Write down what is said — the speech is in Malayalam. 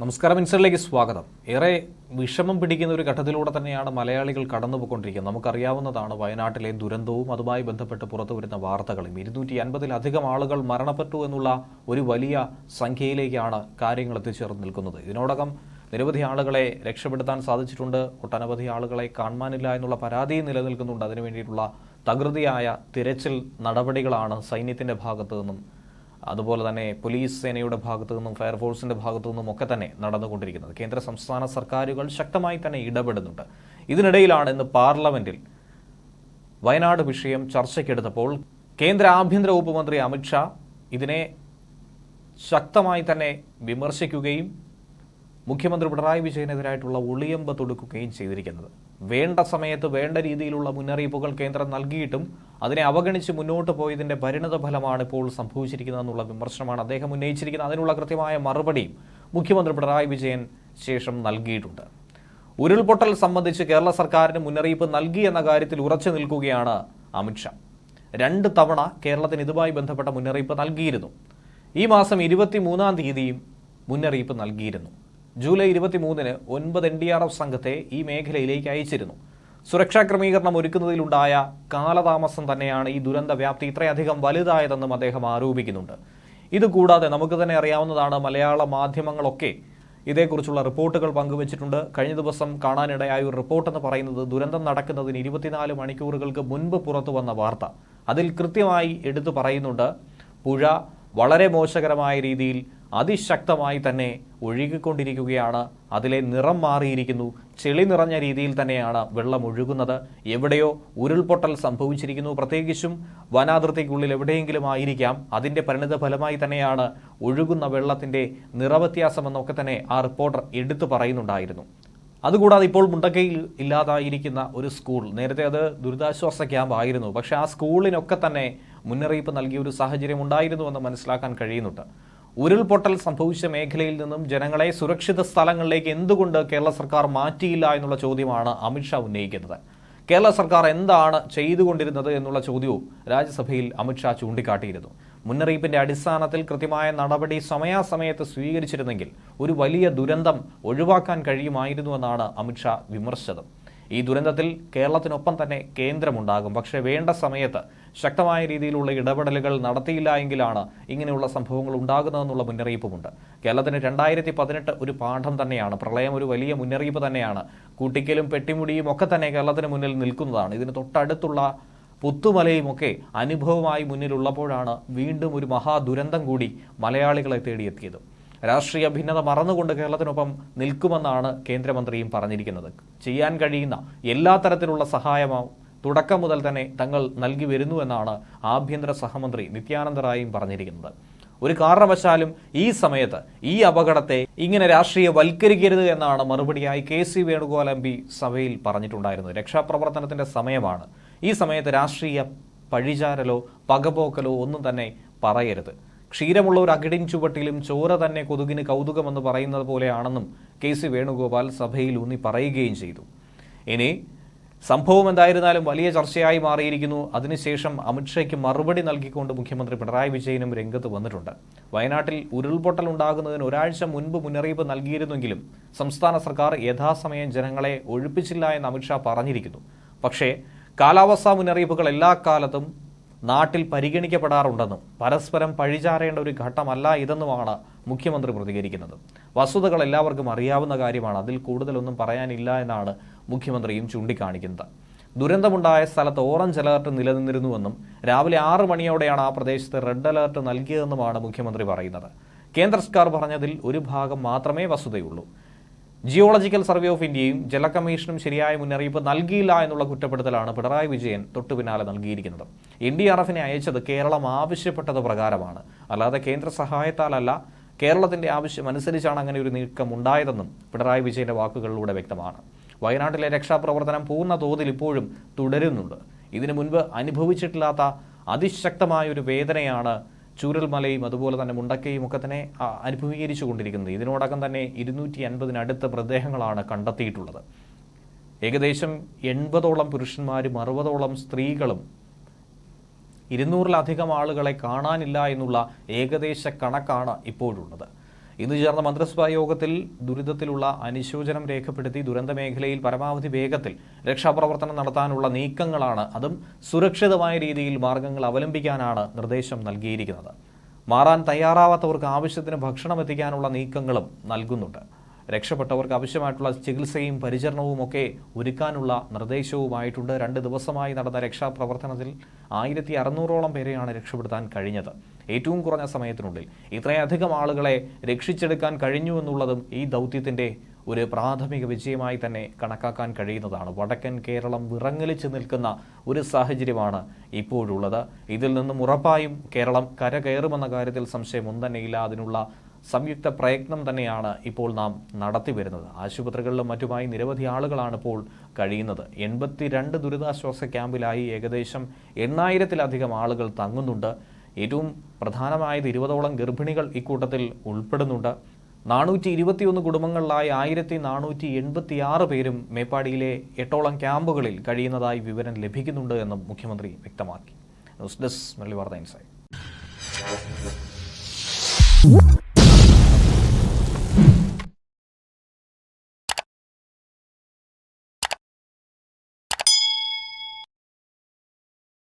നമസ്കാരം ഇൻസറിലേക്ക് സ്വാഗതം. ഏറെ വിഷമം പിടിക്കുന്ന ഒരു ഘട്ടത്തിലൂടെ തന്നെയാണ് മലയാളികൾ കടന്നുപോയിക്കൊണ്ടിരിക്കുന്നത്. നമുക്കറിയാവുന്നതാണ് വയനാട്ടിലെ ദുരന്തവും അതുമായി ബന്ധപ്പെട്ട് പുറത്തു വരുന്ന വാർത്തകളും. ഇരുന്നൂറ്റി അൻപതിലധികം ആളുകൾ മരണപ്പെട്ടു എന്നുള്ള ഒരു വലിയ സംഖ്യയിലേക്കാണ് കാര്യങ്ങൾ എത്തിച്ചേർന്ന് നിൽക്കുന്നത്. ഇതിനോടകം നിരവധി ആളുകളെ രക്ഷപ്പെടുത്താൻ സാധിച്ചിട്ടുണ്ട്. ഒട്ടനവധി ആളുകളെ കാണാനില്ല എന്നുള്ള പരാതിയും നിലനിൽക്കുന്നുണ്ട്. അതിനു വേണ്ടിയിട്ടുള്ള തകൃതിയായ തിരച്ചിൽ നടപടികളാണ് സൈന്യത്തിന്റെ ഭാഗത്തു നിന്നും അതുപോലെ തന്നെ പോലീസ് സേനയുടെ ഭാഗത്തു നിന്നും ഫയർഫോഴ്സിന്റെ ഭാഗത്തു നിന്നും ഒക്കെ തന്നെ നടന്നുകൊണ്ടിരിക്കുന്നത്. കേന്ദ്ര സംസ്ഥാന സർക്കാരുകൾ ശക്തമായി തന്നെ ഇടപെടുന്നുണ്ട്. ഇതിനിടയിലാണ് ഇന്ന് പാർലമെന്റിൽ വയനാട് വിഷയം ചർച്ചയ്ക്കെടുത്തപ്പോൾ കേന്ദ്ര ആഭ്യന്തര വകുപ്പ് മന്ത്രി അമിത്ഷാ ഇതിനെ ശക്തമായി തന്നെ വിമർശിക്കുകയും മുഖ്യമന്ത്രി പിണറായി വിജയനെതിരായിട്ടുള്ള ഒളിയമ്പ് തൊടുക്കുകയും ചെയ്തിരിക്കുന്നത്. വേണ്ട സമയത്ത് വേണ്ട രീതിയിലുള്ള മുന്നറിയിപ്പുകൾ കേന്ദ്രം നൽകിയിട്ടും അതിനെ അവഗണിച്ച് മുന്നോട്ട് പോയതിന്റെ പരിണത ഫലമാണ് ഇപ്പോൾ സംഭവിച്ചിരിക്കുന്നതെന്നുള്ള വിമർശനമാണ് അദ്ദേഹം ഉന്നയിച്ചിരിക്കുന്നത്. അതിനുള്ള കൃത്യമായ മറുപടിയും മുഖ്യമന്ത്രി പിണറായി വിജയൻ ശേഷം നൽകിയിട്ടുണ്ട്. ഉരുൾപൊട്ടൽ സംബന്ധിച്ച് കേരള സർക്കാരിന് മുന്നറിയിപ്പ് നൽകി എന്ന കാര്യത്തിൽ ഉറച്ചു നിൽക്കുകയാണ് അമിത്ഷാ രണ്ട് തവണ കേരളത്തിന് ഇതുമായി ബന്ധപ്പെട്ട മുന്നറിയിപ്പ് നൽകിയിരുന്നു. ഈ മാസം ഇരുപത്തി മൂന്നാം തീയതിയും മുന്നറിയിപ്പ് നൽകിയിരുന്നു. ജൂലൈ ഇരുപത്തിമൂന്നിന് ഒൻപത് എൻ ഡി ആർ എഫ് സംഘത്തെ ഈ മേഖലയിലേക്ക് അയച്ചിരുന്നു. സുരക്ഷാ ക്രമീകരണം ഒരുക്കുന്നതിലുണ്ടായ കാലതാമസം തന്നെയാണ് ഈ ദുരന്ത വ്യാപ്തി ഇത്രയധികം വലുതായതെന്നും അദ്ദേഹം ആരോപിക്കുന്നുണ്ട്. ഇതുകൂടാതെ നമുക്ക് തന്നെ അറിയാവുന്നതാണ് മലയാള മാധ്യമങ്ങളൊക്കെ ഇതേക്കുറിച്ചുള്ള റിപ്പോർട്ടുകൾ പങ്കുവച്ചിട്ടുണ്ട്. കഴിഞ്ഞ ദിവസം കാണാനിടയായ ഒരു റിപ്പോർട്ട് എന്ന് പറയുന്നത് ദുരന്തം നടക്കുന്നതിന് ഇരുപത്തിനാല് മണിക്കൂറുകൾക്ക് മുൻപ് പുറത്തു വന്ന വാർത്ത. അതിൽ കൃത്യമായി എടുത്തു പറയുന്നുണ്ട് പുഴ വളരെ മോശകരമായ രീതിയിൽ അതിശക്തമായി തന്നെ ഒഴുകിക്കൊണ്ടിരിക്കുകയാണ്. അതിലെ നിറം മാറിയിരിക്കുന്നു. ചെളി നിറഞ്ഞ രീതിയിൽ തന്നെയാണ് വെള്ളം ഒഴുകുന്നത്. എവിടെയോ ഉരുൾപൊട്ടൽ സംഭവിച്ചിരിക്കുന്നു. പ്രത്യേകിച്ചും വനാതിർത്തിക്കുള്ളിൽ എവിടെയെങ്കിലും ആയിരിക്കാം. അതിന്റെ പരിണിത ഫലമായി തന്നെയാണ് ഒഴുകുന്ന വെള്ളത്തിന്റെ നിറവ്യത്യാസമെന്നൊക്കെ തന്നെ ആ റിപ്പോർട്ടർ എടുത്തു പറയുന്നുണ്ടായിരുന്നു. അതുകൂടാതെ ഇപ്പോൾ മുണ്ടക്കയിൽ ഇല്ലാതായിരിക്കുന്ന ഒരു സ്കൂൾ. നേരത്തെ അത് ദുരിതാശ്വാസ ക്യാമ്പ് ആയിരുന്നു. പക്ഷെ ആ സ്കൂളിനൊക്കെ തന്നെ മുന്നറിയിപ്പ് നൽകിയ ഒരു സാഹചര്യം ഉണ്ടായിരുന്നുവെന്ന് മനസ്സിലാക്കാൻ കഴിയുന്നുണ്ട്. ഉരുൾപൊട്ടൽ സംഭവിച്ച മേഖലയിൽ നിന്നും ജനങ്ങളെ സുരക്ഷിത സ്ഥലങ്ങളിലേക്ക് എന്തുകൊണ്ട് കേരള സർക്കാർ മാറ്റിയില്ല എന്നുള്ള ചോദ്യമാണ് അമിത്ഷാ ഉന്നയിക്കുന്നത്. കേരള സർക്കാർ എന്താണ് ചെയ്തുകൊണ്ടിരുന്നത് എന്നുള്ള ചോദ്യവും രാജ്യസഭയിൽ അമിത്ഷാ ചൂണ്ടിക്കാട്ടിയിരുന്നു. മുന്നറിയിപ്പിന്റെ അടിസ്ഥാനത്തിൽ കൃത്യമായ നടപടി സമയാസമയത്ത് സ്വീകരിച്ചിരുന്നെങ്കിൽ ഒരു വലിയ ദുരന്തം ഒഴിവാക്കാൻ കഴിയുമായിരുന്നുവെന്നാണ് അമിത്ഷാ വിമർശിച്ചത് ഈ ദുരന്തത്തിൽ കേരളത്തിനൊപ്പം തന്നെ കേന്ദ്രമുണ്ടാകും. പക്ഷേ വേണ്ട സമയത്ത് ശക്തമായ രീതിയിലുള്ള ഇടപെടലുകൾ നടത്തിയില്ല എങ്കിലാണ് ഇങ്ങനെയുള്ള സംഭവങ്ങൾ ഉണ്ടാകുന്നതെന്നുള്ള മുന്നറിയിപ്പുമുണ്ട്. കേരളത്തിന് രണ്ടായിരത്തി പതിനെട്ട് ഒരു പാഠം തന്നെയാണ് പ്രളയം ഒരു വലിയ മുന്നറിയിപ്പ് തന്നെയാണ്. കൂട്ടിക്കലും പെട്ടിമുടിയും ഒക്കെ തന്നെ കേരളത്തിന് മുന്നിൽ നിൽക്കുന്നതാണ്. ഇതിന് തൊട്ടടുത്തുള്ള പുത്തുമലയുമൊക്കെ അനുഭവമായി മുന്നിലുള്ളപ്പോഴാണ് വീണ്ടും ഒരു മഹാദുരന്തം കൂടി മലയാളികളെ തേടിയെത്തിയത്. രാഷ്ട്രീയ ഭിന്നത മറന്നുകൊണ്ട് കേരളത്തിനൊപ്പം നിൽക്കുമെന്നാണ് കേന്ദ്രമന്ത്രിയും പറഞ്ഞിരിക്കുന്നത്. ചെയ്യാൻ കഴിയുന്ന എല്ലാ തരത്തിലുള്ള സഹായമാവും തുടക്കം മുതൽ തന്നെ തങ്ങൾ നൽകി വരുന്നുവെന്നാണ് ആഭ്യന്തര സഹമന്ത്രി നിത്യാനന്ദ റായും പറഞ്ഞിരിക്കുന്നത്. ഒരു കാരണവശാലും ഈ സമയത്ത് ഈ അപകടത്തെ ഇങ്ങനെ രാഷ്ട്രീയവൽക്കരിക്കരുത് എന്നാണ് മറുപടിയായി K C Venugopal M P സഭയിൽ പറഞ്ഞിട്ടുണ്ടായിരുന്നത്. രക്ഷാപ്രവർത്തനത്തിന്റെ സമയമാണ്. ഈ സമയത്ത് രാഷ്ട്രീയ പഴിചാരലോ പകപോക്കലോ ഒന്നും തന്നെ പറയരുത്. ക്ഷീരമുള്ള ഒരു അകിടിൻ ചുവട്ടിലും ചോര തന്നെ കൊതുകിന് കൗതുകമെന്ന് പറയുന്നത് പോലെയാണെന്നും കെ സി വേണുഗോപാൽ സഭയിൽ ഊന്നി പറയുകയും ചെയ്തു. ഇനി സംഭവം എന്തായിരുന്നാലും വലിയ ചർച്ചയായി മാറിയിരിക്കുന്നു. അതിനുശേഷം അമിത്ഷയ്ക്ക് മറുപടി നൽകിക്കൊണ്ട് മുഖ്യമന്ത്രി പിണറായി വിജയനും രംഗത്ത് വന്നിട്ടുണ്ട്. വയനാട്ടിൽ ഉരുൾപൊട്ടൽ ഉണ്ടാകുന്നതിന് ഒരാഴ്ച മുൻപ് മുന്നറിയിപ്പ് നൽകിയിരുന്നെങ്കിലും സംസ്ഥാന സർക്കാർ യഥാസമയം ജനങ്ങളെ ഒഴിപ്പിച്ചില്ല എന്ന് അമിത്ഷാ പറഞ്ഞിരിക്കുന്നു. പക്ഷേ കാലാവസ്ഥാ മുന്നറിയിപ്പുകൾ എല്ലാ കാലത്തും നാട്ടിൽ പരിഗണിക്കപ്പെടാറുണ്ടെന്നും പരസ്പരം പഴിചാരേണ്ട ഒരു ഘട്ടമല്ല ഇതെന്നുമാണ് മുഖ്യമന്ത്രി പ്രതികരിക്കുന്നത്. വസ്തുതകൾ എല്ലാവർക്കും അറിയാവുന്ന കാര്യമാണ്. അതിൽ കൂടുതലൊന്നും പറയാനില്ല എന്നാണ് മുഖ്യമന്ത്രിയും ചൂണ്ടിക്കാണിക്കുന്നത്. ദുരന്തമുണ്ടായ സ്ഥലത്ത് ഓറഞ്ച് അലർട്ട് നിലനിന്നിരുന്നുവെന്നും രാവിലെ ആറ് മണിയോടെയാണ് ആ പ്രദേശത്ത് റെഡ് അലർട്ട് നൽകിയതെന്നുമാണ് മുഖ്യമന്ത്രി പറയുന്നത്. കേന്ദ്ര സർക്കാർ പറഞ്ഞതിൽ ഒരു ഭാഗം മാത്രമേ വസ്തുതയുള്ളൂ. ജിയോളജിക്കൽ സർവേ ഓഫ് ഇന്ത്യയും ജല കമ്മീഷനും ശരിയായ മുന്നറിയിപ്പ് നൽകിയില്ല എന്നുള്ള കുറ്റപ്പെടുത്തലാണ് പിണറായി വിജയൻ തൊട്ടു പിന്നാലെ നൽകിയിരിക്കുന്നത്. എൻ ഡി ആർ എഫിനെ അയച്ചത് കേരളം ആവശ്യപ്പെട്ടത് പ്രകാരമാണ്. അല്ലാതെ കേന്ദ്ര സഹായത്താലല്ല കേരളത്തിന്റെ ആവശ്യം അനുസരിച്ചാണ് അങ്ങനെ ഒരു നീക്കം ഉണ്ടായതെന്നും പിണറായി വിജയന്റെ വാക്കുകളിലൂടെ വ്യക്തമാണ്. വയനാട്ടിലെ രക്ഷാപ്രവർത്തനം പൂർണ തോതിൽ ഇപ്പോഴും തുടരുന്നുണ്ട്. ഇതിനു മുൻപ് അനുഭവിച്ചിട്ടില്ലാത്ത അതിശക്തമായ ഒരു വേദനയാണ് ചൂരൽമലയും അതുപോലെ തന്നെ മുണ്ടക്കയും ഒക്കെ തന്നെ അനുഭവീകരിച്ചു കൊണ്ടിരിക്കുന്നത്. ഇതിനോടകം തന്നെ ഇരുന്നൂറ്റി അൻപതിനടുത്ത പ്രദേഹങ്ങളാണ് കണ്ടെത്തിയിട്ടുള്ളത്. ഏകദേശം എൺപതോളം പുരുഷന്മാരും അറുപതോളം സ്ത്രീകളും ഇരുന്നൂറിലധികം ആളുകളെ കാണാനില്ല എന്നുള്ള ഏകദേശ കണക്കാണ് ഇപ്പോഴുള്ളത്. ഇന്ന് ചേർന്ന മന്ത്രിസഭാ യോഗത്തിൽ ദുരിതത്തിലുള്ള അനുശോചനം രേഖപ്പെടുത്തി ദുരന്ത മേഖലയിൽ പരമാവധി വേഗത്തിൽ രക്ഷാപ്രവർത്തനം നടത്താനുള്ള നീക്കങ്ങളാണ്. അതും സുരക്ഷിതമായ രീതിയിൽ മാർഗങ്ങൾ അവലംബിക്കാനാണ് നിർദ്ദേശം നൽകിയിരിക്കുന്നത്. മാറാൻ തയ്യാറാവാത്തവർക്ക് ആവശ്യത്തിന് ഭക്ഷണം എത്തിക്കാനുള്ള നീക്കങ്ങളും നൽകുന്നുണ്ട്. രക്ഷപ്പെട്ടവർക്ക് ആവശ്യമായിട്ടുള്ള ചികിത്സയും പരിചരണവും ഒക്കെ ഒരുക്കാനുള്ള നിർദ്ദേശവുമായിട്ടുണ്ട്. രണ്ട് ദിവസമായി നടന്ന രക്ഷാപ്രവർത്തനത്തിൽ ആയിരത്തി അറുന്നൂറോളം പേരെയാണ് രക്ഷപ്പെടുത്താൻ കഴിഞ്ഞത്. ഏറ്റവും കുറഞ്ഞ സമയത്തിനുള്ളിൽ ഇത്രയധികം ആളുകളെ രക്ഷിച്ചെടുക്കാൻ കഴിഞ്ഞു എന്നുള്ളതും ഈ ദൗത്യത്തിന്റെ ഒരു പ്രാഥമിക വിജയമായി തന്നെ കണക്കാക്കാൻ കഴിയുന്നതാണ്. വടക്കൻ കേരളം വിറങ്ങലിച്ച് നിൽക്കുന്ന ഒരു സാഹചര്യമാണ് ഇപ്പോഴുള്ളത്. ഇതിൽ നിന്നും ഉറപ്പായും കേരളം കരകയറുമെന്ന കാര്യത്തിൽ സംശയം ഒന്നും അതിനുള്ള സംയുക്ത പ്രയത്നം തന്നെയാണ് ഇപ്പോൾ നാം നടത്തി വരുന്നത് ആശുപത്രികളിലും മറ്റുമായി നിരവധി ആളുകളാണ് ഇപ്പോൾ കഴിയുന്നത്. എൺപത്തിരണ്ട് ദുരിതാശ്വാസ ക്യാമ്പിലായി ഏകദേശം എണ്ണായിരത്തിലധികം ആളുകൾ തങ്ങുന്നുണ്ട്. ഏറ്റവും പ്രധാനമായത് ഇരുപതോളം ഗർഭിണികൾ ഇക്കൂട്ടത്തിൽ ഉൾപ്പെടുന്നുണ്ട്. നാനൂറ്റി ഇരുപത്തിയൊന്ന് കുടുംബങ്ങളിലായി ആയിരത്തി നാനൂറ്റി എൺപത്തിയാറ് പേരും മേപ്പാടിയിലെ എട്ടോളം ക്യാമ്പുകളിൽ കഴിയുന്നതായി വിവരം ലഭിക്കുന്നുണ്ട് എന്നും മുഖ്യമന്ത്രി വ്യക്തമാക്കി. ന്യൂസ് ഡെസ്ക് മല്ലി വാർത്ത ഇൻസൈറ്റ്.